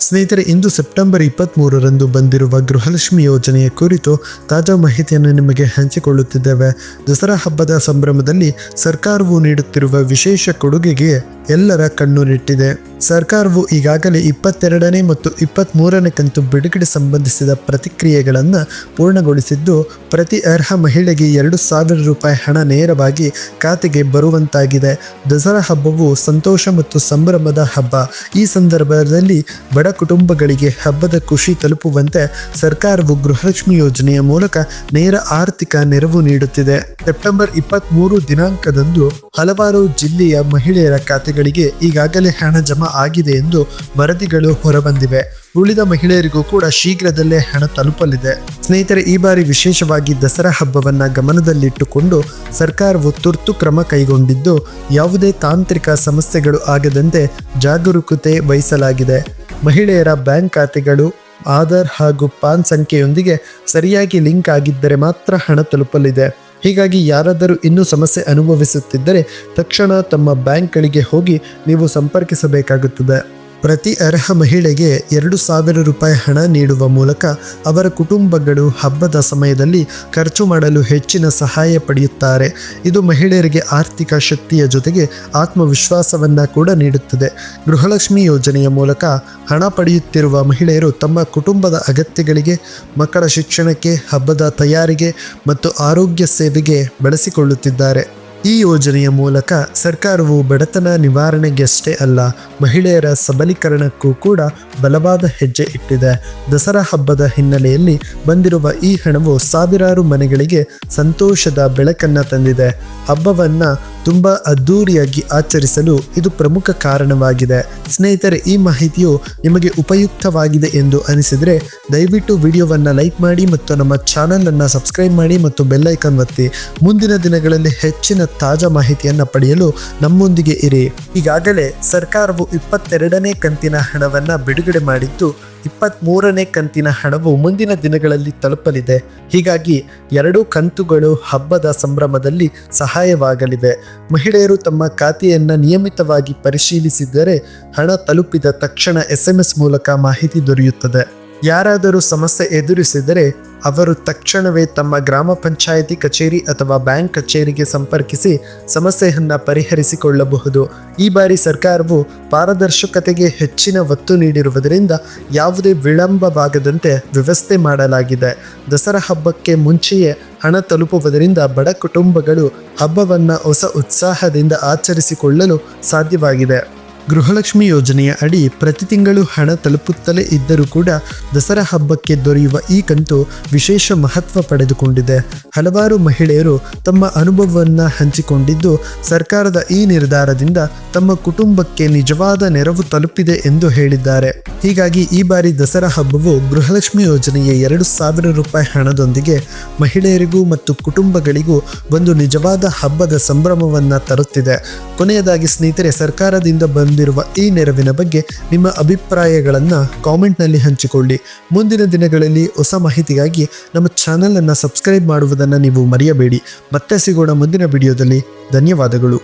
ಸ್ನೇಹಿತರೆ, ಇಂದು ಸೆಪ್ಟೆಂಬರ್ ಇಪ್ಪತ್ತ್ಮೂರರಂದು ಬಂದಿರುವ ಗೃಹಲಕ್ಷ್ಮಿ ಯೋಜನೆಯ ಕುರಿತು ತಾಜಾ ಮಾಹಿತಿಯನ್ನು ನಿಮಗೆ ಹಂಚಿಕೊಳ್ಳುತ್ತಿದ್ದೇವೆ. ದಸರಾ ಹಬ್ಬದ ಸಂಭ್ರಮದಲ್ಲಿ ಸರ್ಕಾರವು ನೀಡುತ್ತಿರುವ ವಿಶೇಷ ಕೊಡುಗೆಗೆ ಎಲ್ಲರ ಕಣ್ಣು ನೆಟ್ಟಿದೆ. ಸರ್ಕಾರವು ಈಗಾಗಲೇ ಇಪ್ಪತ್ತೆರಡನೇ ಮತ್ತು ಇಪ್ಪತ್ತ್ಮೂರನೇ ಕಂತು ಬಿಡುಗಡೆ ಸಂಬಂಧಿಸಿದ ಪ್ರತಿಕ್ರಿಯೆಗಳನ್ನು ಪೂರ್ಣಗೊಳಿಸಿದ್ದು, ಪ್ರತಿ ಅರ್ಹ ಮಹಿಳೆಗೆ ಎರಡು ಸಾವಿರ ರೂಪಾಯಿ ಹಣ ನೇರವಾಗಿ ಖಾತೆಗೆ ಬರುವಂತಾಗಿದೆ. ದಸರಾ ಹಬ್ಬವು ಸಂತೋಷ ಮತ್ತು ಸಂಭ್ರಮದ ಹಬ್ಬ. ಈ ಸಂದರ್ಭದಲ್ಲಿ ಬಡ ಕುಟುಂಬಗಳಿಗೆ ಹಬ್ಬದ ಖುಷಿ ತಲುಪುವಂತೆ ಸರ್ಕಾರವು ಗೃಹಲಕ್ಷ್ಮಿ ಯೋಜನೆಯ ಮೂಲಕ ನೇರ ಆರ್ಥಿಕ ನೆರವು ನೀಡುತ್ತಿದೆ. ಸೆಪ್ಟೆಂಬರ್ ಇಪ್ಪತ್ತ್ಮೂರು ದಿನಾಂಕದಂದು ಹಲವಾರು ಜಿಲ್ಲೆಯ ಮಹಿಳೆಯರ ಖಾತೆಗಳಿಗೆ ಈಗಾಗಲೇ ಹಣ ಜಮಾ ಆಗಿದೆ ಎಂದು ವರದಿಗಳು ಹೊರಬಂದಿವೆ. ಉಳಿದ ಮಹಿಳೆಯರಿಗೂ ಕೂಡ ಶೀಘ್ರದಲ್ಲೇ ಹಣ ತಲುಪಲಿದೆ. ಸ್ನೇಹಿತರೆ, ಈ ಬಾರಿ ವಿಶೇಷವಾಗಿ ದಸರಾ ಹಬ್ಬವನ್ನ ಗಮನದಲ್ಲಿಟ್ಟುಕೊಂಡು ಸರ್ಕಾರವು ತುರ್ತು ಕ್ರಮ ಕೈಗೊಂಡಿದ್ದು, ಯಾವುದೇ ತಾಂತ್ರಿಕ ಸಮಸ್ಯೆಗಳು ಆಗದಂತೆ ಜಾಗರೂಕತೆ ವಹಿಸಲಾಗಿದೆ. ಮಹಿಳೆಯರ ಬ್ಯಾಂಕ್ ಖಾತೆಗಳು, ಆಧಾರ್ ಹಾಗೂ ಪಾನ್ ಸಂಖ್ಯೆಯೊಂದಿಗೆ ಸರಿಯಾಗಿ ಲಿಂಕ್ ಆಗಿದ್ದರೆ ಮಾತ್ರ ಹಣ ತಲುಪಲಿದೆ. ಹೀಗಾಗಿ ಯಾರಾದರೂ ಇನ್ನೂ ಸಮಸ್ಯೆ ಅನುಭವಿಸುತ್ತಿದ್ದರೆ ತಕ್ಷಣ ತಮ್ಮ ಬ್ಯಾಂಕ್ಗಳಿಗೆ ಹೋಗಿ ನೀವು ಸಂಪರ್ಕಿಸಬೇಕಾಗುತ್ತದೆ. ಪ್ರತಿ ಅರ್ಹ ಮಹಿಳೆಗೆ ಎರಡು ಸಾವಿರ ರೂಪಾಯಿ ಹಣ ನೀಡುವ ಮೂಲಕ ಅವರ ಕುಟುಂಬಗಳು ಹಬ್ಬದ ಸಮಯದಲ್ಲಿ ಖರ್ಚು ಮಾಡಲು ಹೆಚ್ಚಿನ ಸಹಾಯ ಪಡೆಯುತ್ತಾರೆ. ಇದು ಮಹಿಳೆಯರಿಗೆ ಆರ್ಥಿಕ ಶಕ್ತಿಯ ಜೊತೆಗೆ ಆತ್ಮವಿಶ್ವಾಸವನ್ನ ಕೂಡ ನೀಡುತ್ತದೆ. ಗೃಹಲಕ್ಷ್ಮಿ ಯೋಜನೆಯ ಮೂಲಕ ಹಣ ಪಡೆಯುತ್ತಿರುವ ಮಹಿಳೆಯರು ತಮ್ಮ ಕುಟುಂಬದ ಅಗತ್ಯಗಳಿಗೆ, ಮಕ್ಕಳ ಶಿಕ್ಷಣಕ್ಕೆ, ಹಬ್ಬದ ತಯಾರಿಗೆ ಮತ್ತು ಆರೋಗ್ಯ ಸೇವೆಗೆ ಬಳಸಿಕೊಳ್ಳುತ್ತಿದ್ದಾರೆ. ಈ ಯೋಜನೆಯ ಮೂಲಕ ಸರ್ಕಾರವು ಬಡತನ ನಿವಾರಣೆಗಷ್ಟೇ ಅಲ್ಲ, ಮಹಿಳೆಯರ ಸಬಲೀಕರಣಕ್ಕೂ ಕೂಡ ಬಲವಾದ ಹೆಜ್ಜೆ ಇಟ್ಟಿದೆ. ದಸರಾ ಹಬ್ಬದ ಹಿನ್ನೆಲೆಯಲ್ಲಿ ಬಂದಿರುವ ಈ ಹಣವು ಸಾವಿರಾರು ಮನೆಗಳಿಗೆ ಸಂತೋಷದ ಬೆಳಕನ್ನ ತಂದಿದೆ. ಹಬ್ಬವನ್ನ ತುಂಬಾ ಅದ್ಧೂರಿಯಾಗಿ ಆಚರಿಸಲು ಇದು ಪ್ರಮುಖ ಕಾರಣವಾಗಿದೆ. ಸ್ನೇಹಿತರೆ, ಈ ಮಾಹಿತಿಯು ನಿಮಗೆ ಉಪಯುಕ್ತವಾಗಿದೆ ಎಂದು ಅನಿಸಿದರೆ ದಯವಿಟ್ಟು ವಿಡಿಯೋವನ್ನು ಲೈಕ್ ಮಾಡಿ ಮತ್ತು ನಮ್ಮ ಚಾನಲನ್ನು ಸಬ್ಸ್ಕ್ರೈಬ್ ಮಾಡಿ ಮತ್ತು ಬೆಲ್ಲೈಕನ್ ಒತ್ತಿ. ಮುಂದಿನ ದಿನಗಳಲ್ಲಿ ಹೆಚ್ಚಿನ ತಾಜಾ ಮಾಹಿತಿಯನ್ನು ಪಡೆಯಲು ನಮ್ಮೊಂದಿಗೆ ಇರಿ. ಈಗಾಗಲೇ ಸರ್ಕಾರವು ಇಪ್ಪತ್ತೆರಡನೇ ಕಂತಿನ ಹಣವನ್ನು ಬಿಡುಗಡೆ ಮಾಡಿದ್ದು ಇಪ್ಪತ್ತ್ಮೂರನೇ ಕಂತಿನ ಹಣವು ಮುಂದಿನ ದಿನಗಳಲ್ಲಿ ತಲುಪಲಿದೆ. ಹೀಗಾಗಿ ಎರಡೂ ಕಂತುಗಳು ಹಬ್ಬದ ಸಂಭ್ರಮದಲ್ಲಿ ಸಹಾಯವಾಗಲಿವೆ. ಮಹಿಳೆಯರು ತಮ್ಮ ಖಾತೆಯನ್ನು ನಿಯಮಿತವಾಗಿ ಪರಿಶೀಲಿಸಿದರೆ ಹಣ ತಲುಪಿದ ತಕ್ಷಣ ಎಸ್ ಮೂಲಕ ಮಾಹಿತಿ ದೊರೆಯುತ್ತದೆ. ಯಾರಾದರೂ ಸಮಸ್ಯೆ ಎದುರಿಸಿದರೆ ಅವರು ತಕ್ಷಣವೇ ತಮ್ಮ ಗ್ರಾಮ ಪಂಚಾಯಿತಿ ಕಚೇರಿ ಅಥವಾ ಬ್ಯಾಂಕ್ ಕಚೇರಿಗೆ ಸಂಪರ್ಕಿಸಿ ಸಮಸ್ಯೆಯನ್ನು ಪರಿಹರಿಸಿಕೊಳ್ಳಬಹುದು. ಈ ಬಾರಿ ಸರ್ಕಾರವು ಪಾರದರ್ಶಕತೆಗೆ ಹೆಚ್ಚಿನ ಒತ್ತು ನೀಡಿರುವುದರಿಂದ ಯಾವುದೇ ವಿಳಂಬವಾಗದಂತೆ ವ್ಯವಸ್ಥೆ ಮಾಡಲಾಗಿದೆ. ದಸರಾ ಹಬ್ಬಕ್ಕೆ ಮುಂಚೆಯೇ ಹಣ ತಲುಪುವುದರಿಂದ ಬಡ ಕುಟುಂಬಗಳು ಹಬ್ಬವನ್ನು ಹೊಸ ಉತ್ಸಾಹದಿಂದ ಆಚರಿಸಿಕೊಳ್ಳಲು ಸಾಧ್ಯವಾಗಿದೆ. ಗೃಹಲಕ್ಷ್ಮಿ ಯೋಜನೆಯ ಅಡಿ ಪ್ರತಿ ತಿಂಗಳು ಹಣ ತಲುಪುತ್ತಲೇ ಇದ್ದರೂ ಕೂಡ ದಸರಾ ಹಬ್ಬಕ್ಕೆ ದೊರೆಯುವ ಈ ಕಂತು ವಿಶೇಷ ಮಹತ್ವ ಪಡೆದುಕೊಂಡಿದೆ. ಹಲವಾರು ಮಹಿಳೆಯರು ತಮ್ಮ ಅನುಭವವನ್ನು ಹಂಚಿಕೊಂಡಿದ್ದು, ಸರ್ಕಾರದ ಈ ನಿರ್ಧಾರದಿಂದ ತಮ್ಮ ಕುಟುಂಬಕ್ಕೆ ನಿಜವಾದ ನೆರವು ತಲುಪಿದೆ ಎಂದು ಹೇಳಿದ್ದಾರೆ. ಹೀಗಾಗಿ ಈ ಬಾರಿ ದಸರಾ ಹಬ್ಬವು ಗೃಹಲಕ್ಷ್ಮಿ ಯೋಜನೆಯ ಎರಡು ಸಾವಿರ ರೂಪಾಯಿ ಹಣದೊಂದಿಗೆ ಮಹಿಳೆಯರಿಗೂ ಮತ್ತು ಕುಟುಂಬಗಳಿಗೂ ಒಂದು ನಿಜವಾದ ಹಬ್ಬದ ಸಂಭ್ರಮವನ್ನು ತರುತ್ತಿದೆ. ಕೊನೆಯದಾಗಿ ಸ್ನೇಹಿತರೆ, ಸರ್ಕಾರದಿಂದ ಬಂದಿರುವ ಈ ನೆರವಿನ ಬಗ್ಗೆ ನಿಮ್ಮ ಅಭಿಪ್ರಾಯಗಳನ್ನು ಕಾಮೆಂಟ್ನಲ್ಲಿ ಹಂಚಿಕೊಳ್ಳಿ. ಮುಂದಿನ ದಿನಗಳಲ್ಲಿ ಹೊಸ ಮಾಹಿತಿಗಾಗಿ ನಮ್ಮ ಚಾನಲನ್ನು ಸಬ್ಸ್ಕ್ರೈಬ್ ಮಾಡುವುದನ್ನು ನೀವು ಮರೆಯಬೇಡಿ. ಮತ್ತೆ ಸಿಗೋಣ ಮುಂದಿನ ವಿಡಿಯೋದಲ್ಲಿ ಧನ್ಯವಾದಗಳು.